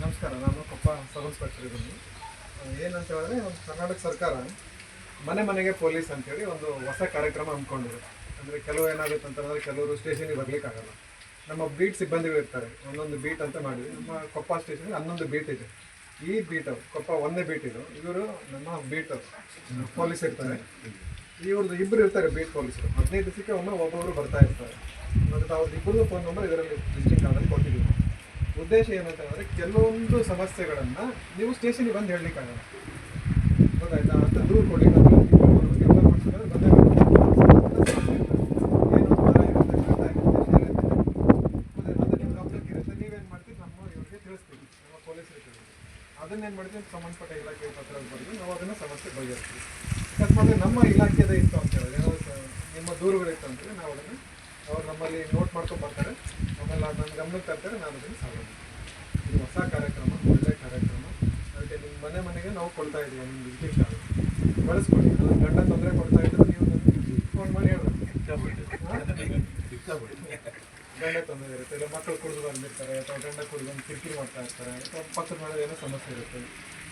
ನಮಸ್ಕಾರ ನಾನು Koppa sub inspector ಇದ್ದೀನಿ. ಆ, ಏನಂತ ಹೇಳಿದ್ರೆ ಒಂದು ಕರ್ನಾಟಕ ಸರ್ಕಾರ ಮನೆ ಮನೆಗೆ ಪೊಲೀಸ್ ಅಂತೇಳಿ ಒಂದು ಹೊಸ ಕಾರ್ಯಕ್ರಮ ಹಮ್ಮಿಕೊಂಡಿದೆ. ಅಂದರೆ ಕೆಲವು ಏನಾಗುತ್ತೆ ಅಂತಂದರೆ ಕೆಲವರು ಸ್ಟೇಷನಿಗೆ ಬರ್ಲಿಕ್ಕಾಗಲ್ಲ. ನಮ್ಮ ಬೀಟ್ ಸಿಬ್ಬಂದಿಗಳು ಇರ್ತಾರೆ ಒಂದೊಂದು ಬೀಟ್ ಅಂತ ಮಾಡಿದ್ವಿ ನಮ್ಮ ಕೊಪ್ಪ ಸ್ಟೇಷನ್ ಹನ್ನೊಂದು ಬೀಟ್ ಇದೆ. ಈ ಬೀಟ್ ಕೊಪ್ಪ ಒಂದೇ ಬೀಟ್ ಇದು. ಇವರು ನಮ್ಮ ಬೀಟ್ ಪೊಲೀಸ್ ಇರ್ತಾರೆ. ಇವ್ರದ್ದು ಇಬ್ಬರು ಇರ್ತಾರೆ ಬೀಟ್ ಪೊಲೀಸರು. ಹದಿನೈದು ದಿವಸಕ್ಕೆ ಒಮ್ಮೆ ಒಬ್ಬೊಬ್ಬರು ಬರ್ತಾ ಇರ್ತಾರೆ. ಮತ್ತು ಅವ್ರದ್ದು ಇಬ್ಬರು ಫೋನ್ ನಂಬರ್ ಇದರಲ್ಲಿ ಉದ್ದೇಶ ಏನಂತ ಹೇಳಿದ್ರೆ ಕೆಲವೊಂದು ಸಮಸ್ಯೆಗಳನ್ನು ನೀವು ಸ್ಟೇಷನಿಗೆ ಬಂದು ಹೇಳಲಿಕ್ಕಾಗಲ್ಲ ಗೊತ್ತಾಯ್ತಾ? ಅಂತ ದೂರು ಕೊಡಿ ಅದನ್ನೇನು ಮಾಡ್ತೀವಿ ಸಂಬಂಧಪಟ್ಟ ಇಲಾಖೆ ಪತ್ರ ಬರೆದು ನಾವು ಅದನ್ನು ಸಮಸ್ಯೆ ಬಗೆಹರಿಸ್ತೀವಿ. ಅಕಸ್ಮಾತ್ ನಮ್ಮ ಇಲಾಖೆದ ಇತ್ತು ಅಂತ ಹೇಳಿದ್ರೆ ನಿಮ್ಮ ದೂರುಗಳಿತ್ತು ಅಂತೇಳಿ ನಾವು ಅದನ್ನು ನಮ್ಮಲ್ಲಿ ನೋಟ್ ಮಾಡ್ಕೊಂಡು ಬರ್ತಾರೆ. ಆಮೇಲೆ ಅದು ನನ್ನ ಗಮನಕ್ಕೆ ತರ್ತಾರೆ, ನಾನು ಅದನ್ನು ಸಾಗೋದು ಇದು ಹೊಸ ಕಾರ್ಯಕ್ರಮ, ಒಳ್ಳೆ ಕಾರ್ಯಕ್ರಮ. ಅದಕ್ಕೆ ನಿಮ್ಮ ಮನೆ ಮನೆಗೆ ನಾವು ಕೊಡ್ತಾ ಇದ್ದೀವಿ ನಿಮ್ಮ ವಿಜಿಟ್ ಬಳಸ್ಕೊಳ್ಳಿ. ನನ್ನ ಗಂಡ ತೊಂದರೆ ಕೊಡ್ತಾ ಇದ್ದರೆ ನೀವು ನನಗೆ ಫೋನ್ ಮಾಡಿ ಹೇಳಬೇಕು ಗಂಡ ತೊಂದರೆ ಇರುತ್ತೆ. ಇಲ್ಲ ಮಕ್ಕಳು ಕುಡಿದು ಬಂದಿರ್ತಾರೆ, ಅಥವಾ ಗಂಡ ಕುಡಿದು ಬಂದು ಕಿರಿಕಿರಿ ಮಾಡ್ತಾ ಇರ್ತಾರೆ, ಅಥವಾ ಪಕ್ಕದ ಮನೆಯಲ್ಲಿ ಏನೋ ಸಮಸ್ಯೆ ಇರುತ್ತೆ.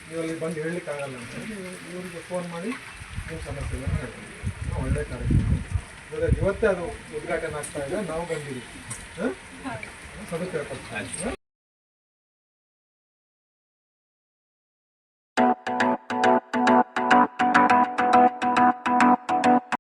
ನೀವು ಅಲ್ಲಿ ಬಂದು ಹೇಳಲಿಕ್ಕಾಗಲ್ಲ ಅಂತ ನೀವು ಇವರಿಗೆ ಫೋನ್ ಮಾಡಿ ನಿಮ್ಮ ಸಮಸ್ಯೆಗಳನ್ನು ಹೇಳ್ತೀವಿ. ಒಳ್ಳೆ ಕಾರ್ಯಕ್ರಮ. ಇವತ್ತೇ ಅದು ಉದ್ಘಾಟನೆ ಆಗ್ತಾ ಇದೆ ನಾವು ಬಂದಿದ್ದೀವಿ ಹಾಂ. ಹ?